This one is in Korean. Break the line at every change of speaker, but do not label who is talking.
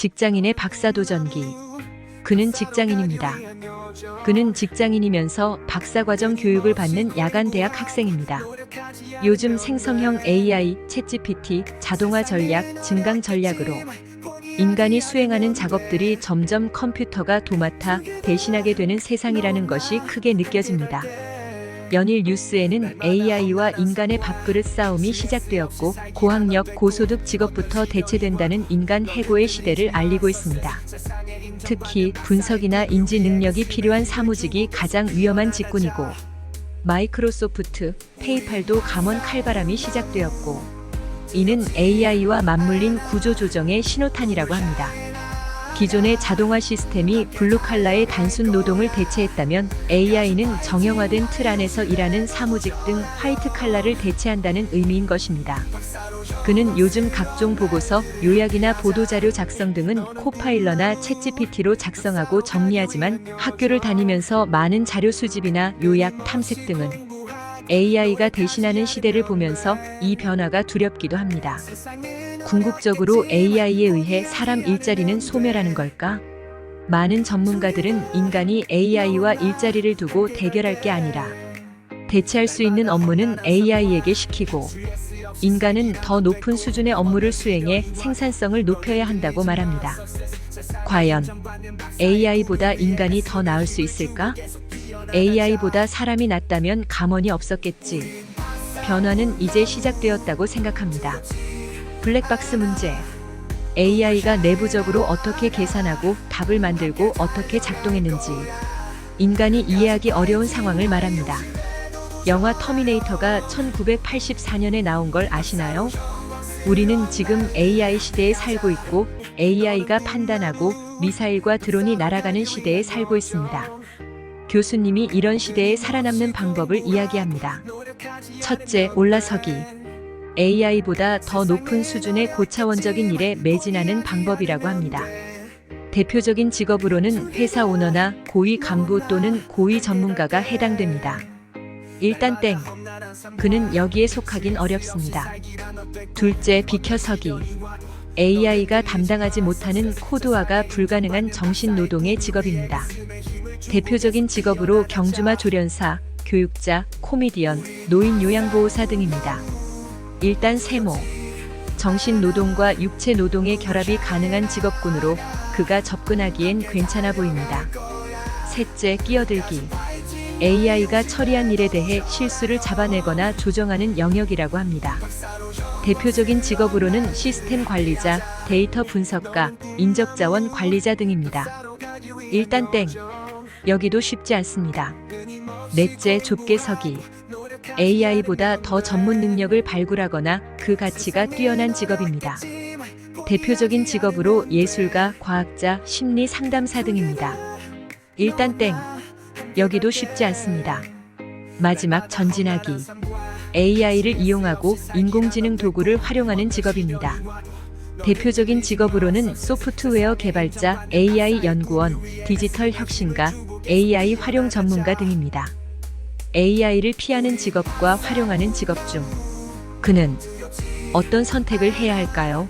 직장인의 박사도전기. 그는 직장인입니다. 그는 직장인이면서 박사과정 교육을 받는 야간 대학 학생입니다. 요즘 생성형 AI, 챗GPT, 자동화 전략, 증강 전략으로 인간이 수행하는 작업들이 점점 컴퓨터가 도맡아 대신하게 되는 세상이라는 것이 크게 느껴집니다. 연일 뉴스에는 AI와 인간의 밥그릇 싸움이 시작되었고 고학력 고소득 직업부터 대체된다는 인간 해고의 시대를 알리고 있습니다. 특히 분석이나 인지 능력이 필요한 사무직이 가장 위험한 직군이고 마이크로소프트, 페이팔도 감원 칼바람이 시작되었고 이는 AI와 맞물린 구조 조정의 신호탄이라고 합니다. 기존의 자동화 시스템이 블루칼라의 단순 노동을 대체했다면 AI는 정형화된 틀 안에서 일하는 사무직 등 화이트 칼라를 대체한다는 의미인 것입니다. 그는 요즘 각종 보고서, 요약이나 보도자료 작성 등은 코파일러나 챗GPT로 작성하고 정리하지만 학교를 다니면서 많은 자료 수집이나 요약, 탐색 등은 AI가 대신하는 시대를 보면서 이 변화가 두렵기도 합니다. 궁극적으로 AI에 의해 사람 일자리는 소멸하는 걸까? 많은 전문가들은 인간이 AI와 일자리를 두고 대결할 게 아니라 대체할 수 있는 업무는 AI에게 시키고 인간은 더 높은 수준의 업무를 수행해 생산성을 높여야 한다고 말합니다. 과연 AI보다 인간이 더 나을 수 있을까? AI보다 사람이 낫다면 감원이 없었겠지. 변화는 이제 시작되었다고 생각합니다. 블랙박스 문제. AI가 내부적으로 어떻게 계산하고 답을 만들고 어떻게 작동했는지 인간이 이해하기 어려운 상황을 말합니다. 영화 터미네이터가 1984년에 나온 걸 아시나요? 우리는 지금 AI 시대에 살고 있고 AI가 판단하고 미사일과 드론이 날아가는 시대에 살고 있습니다. 교수님이 이런 시대에 살아남는 방법을 이야기합니다. 첫째, 올라서기. AI보다 더 높은 수준의 고차원적인 일에 매진하는 방법이라고 합니다. 대표적인 직업으로는 회사 오너나 고위 간부 또는 고위 전문가가 해당됩니다. 일단 땡. 그는 여기에 속하긴 어렵습니다. 둘째, 비켜서기. AI가 담당하지 못하는 코드화가 불가능한 정신 노동의 직업입니다. 대표적인 직업으로 경주마 조련사, 교육자, 코미디언, 노인 요양보호사 등입니다. 일단 세모. 정신 노동과 육체 노동의 결합이 가능한 직업군으로 그가 접근하기엔 괜찮아 보입니다. 셋째, 끼어들기. AI가 처리한 일에 대해 실수를 잡아내거나 조정하는 영역이라고 합니다. 대표적인 직업으로는 시스템 관리자, 데이터 분석가, 인적 자원 관리자 등입니다. 일단 땡. 여기도 쉽지 않습니다. 넷째, 좁게 서기. AI보다 더 전문 능력을 발굴하거나 그 가치가 뛰어난 직업입니다. 대표적인 직업으로 예술가, 과학자, 심리 상담사 등입니다. 일단 땡. 여기도 쉽지 않습니다. 마지막 전진하기. AI를 이용하고 인공지능 도구를 활용하는 직업입니다. 대표적인 직업으로는 소프트웨어 개발자, AI 연구원, 디지털 혁신가, AI 활용 전문가 등입니다. AI를 피하는 직업과 활용하는 직업 중 그는 어떤 선택을 해야 할까요?